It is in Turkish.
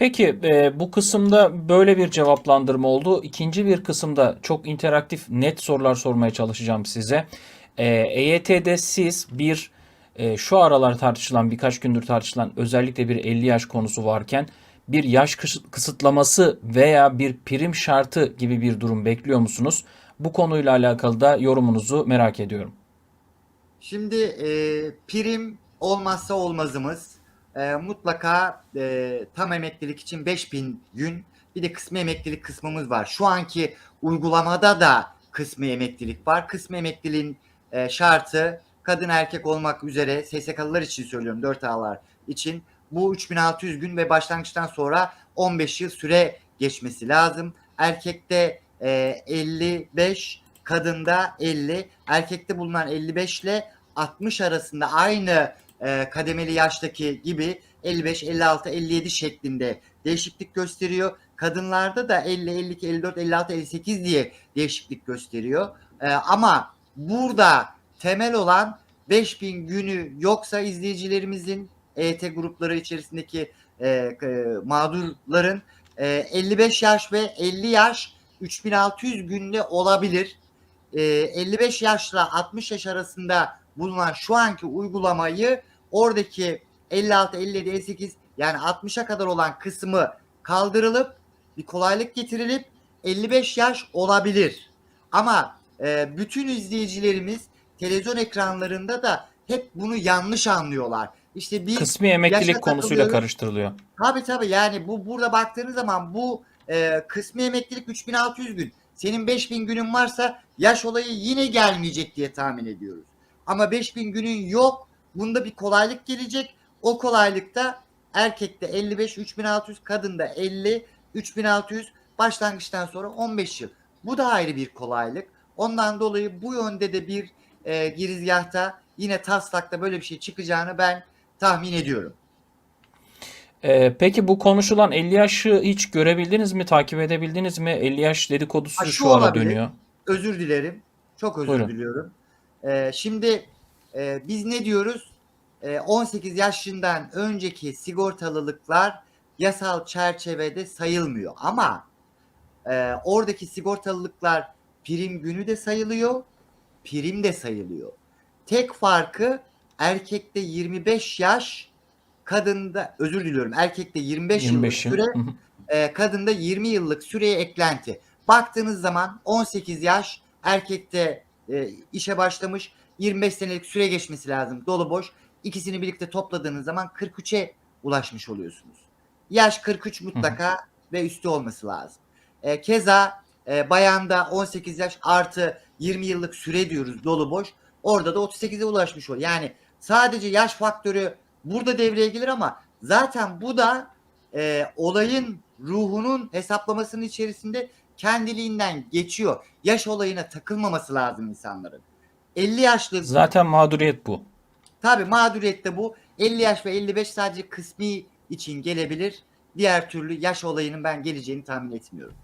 Peki e, bu kısımda böyle bir cevaplandırma oldu. İkinci bir kısımda çok interaktif, net sorular sormaya çalışacağım size. E, EYT'de siz bir e, şu aralar tartışılan, birkaç gündür tartışılan özellikle bir 50 yaş konusu varken bir yaş kıs- kısıtlaması veya bir prim şartı gibi bir durum bekliyor musunuz? Bu konuyla alakalı da yorumunuzu merak ediyorum. Şimdi e, prim olmazsa olmazımız. E, mutlaka e, tam emeklilik için 5000 gün bir de kısmi emeklilik kısmımız var. Şu anki uygulamada da kısmi emeklilik var. Kısmi emekliliğin e, şartı kadın erkek olmak üzere SSK'lılar için söylüyorum 4 A'lar için bu 3600 gün ve başlangıçtan sonra 15 yıl süre geçmesi lazım. Erkekte e, 55 kadında 50 erkekte bulunan 55 ile 60 arasında aynı e, kademeli yaştaki gibi 55, 56, 57 şeklinde değişiklik gösteriyor. Kadınlarda da 50, 52, 54, 56, 58 diye değişiklik gösteriyor. E, ama burada temel olan 5000 günü yoksa izleyicilerimizin EYT grupları içerisindeki e, mağdurların e, 55 yaş ve 50 yaş 3600 günde olabilir. E, 55 yaşla 60 yaş arasında bulunan şu anki uygulamayı oradaki 56, 57, 58 yani 60'a kadar olan kısmı kaldırılıp bir kolaylık getirilip 55 yaş olabilir. Ama e, bütün izleyicilerimiz televizyon ekranlarında da hep bunu yanlış anlıyorlar. İşte bir Kısmi emeklilik konusuyla karıştırılıyor. Tabii tabii yani bu burada baktığınız zaman bu e, kısmi emeklilik 3600 gün. Senin 5000 günün varsa yaş olayı yine gelmeyecek diye tahmin ediyoruz. Ama 5000 günün yok. Bunda bir kolaylık gelecek. O kolaylıkta erkekte 55 3600, kadında 50 3600 başlangıçtan sonra 15 yıl. Bu da ayrı bir kolaylık. Ondan dolayı bu yönde de bir e, girizgahta yine taslakta böyle bir şey çıkacağını ben tahmin ediyorum. Ee, peki bu konuşulan 50 yaşı hiç görebildiniz mi, takip edebildiniz mi? 50 yaş dedikodusu Ha, şu şu olabilir. dönüyor. özür dilerim. Çok özür Buyurun. diliyorum. Ee, şimdi e, biz ne diyoruz? Ee, 18 yaşından önceki sigortalılıklar yasal çerçevede sayılmıyor. Ama e, oradaki sigortalılıklar prim günü de sayılıyor, prim de sayılıyor. Tek farkı erkekte 25 yaş, kadında özür diliyorum erkekte 25, 25 yıllık yıl. süre, e, kadında 20 yıllık süreye eklenti. Baktığınız zaman 18 yaş erkekte e, işe başlamış 25 senelik süre geçmesi lazım dolu boş. İkisini birlikte topladığınız zaman 43'e ulaşmış oluyorsunuz. Yaş 43 mutlaka ve üstü olması lazım. E, keza e, bayanda 18 yaş artı 20 yıllık süre diyoruz dolu boş. Orada da 38'e ulaşmış oluyor. Yani sadece yaş faktörü burada devreye gelir ama zaten bu da e, olayın ruhunun hesaplamasının içerisinde kendiliğinden geçiyor. Yaş olayına takılmaması lazım insanların. 50 yaşlı Zaten mağduriyet bu. tabi mağduriyette bu 50 yaş ve 55 sadece kısmi için gelebilir. Diğer türlü yaş olayının ben geleceğini tahmin etmiyorum.